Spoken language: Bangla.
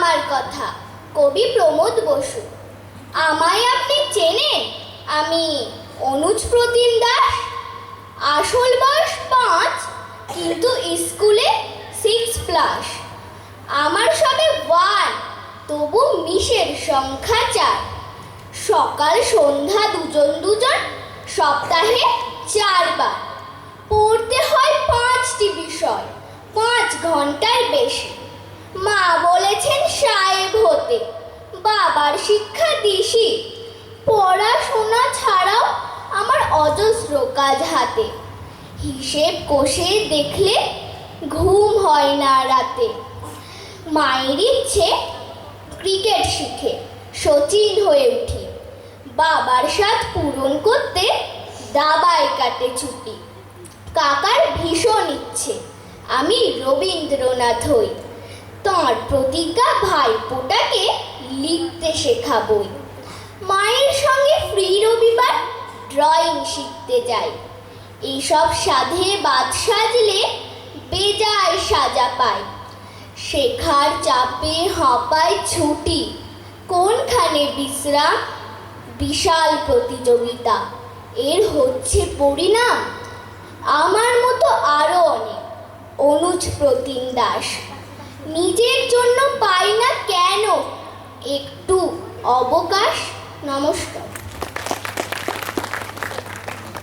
আমার কথা। কবি প্রমোদ বসু, আমায় আপনি চেনেন? আমি অনুজ প্রতিম দাস। আসল বয়স পাঁচ, কিন্তু স্কুলে সিক্স প্লাস আমার সবে ওয়ান তবু মিশের সংখ্যা চার। সকাল সন্ধ্যা দুজন দুজন, সপ্তাহে চারবার। পড়তে হয় পাঁচটি বিষয়, পাঁচ ঘণ্টার বেশি। মা বলেছেন সাহেব হতে। বাবার শিক্ষা দিশি পড়াশোনা ছাড়াও আমার অজস্র কাজ হাতে। হিসেব কষে দেখলে ঘুম হয় না রাতে। মায়ের ইচ্ছে ক্রিকেট শিখে সচিন হয়ে উঠি। বাবার সাথ পূরণ করতে দাবায় কাটে ছুটি। কাকার ভীষণ ইচ্ছে, আমি রবীন্দ্রনাথ হই। তাঁর প্রতিজ্ঞা ভাইপোটাকে লিখতে শেখাবই। মায়ের সঙ্গে ফ্রি রবিবার ড্রয়িং শিখতে যাই। এইসব সাধে বাদ সাজলে বেজায় সাজা পায় শেখার চাপে হাঁপায় ছুটি, কোনখানে বিশ্রাম? বিশাল প্রতিযোগিতা, এর হচ্ছে পরিণাম? আমার মতো আরও অনেক। অনুজ প্রতিম দাস। নিজের জন্য পাই না কেন? একটু অবকাশ নমস্কার।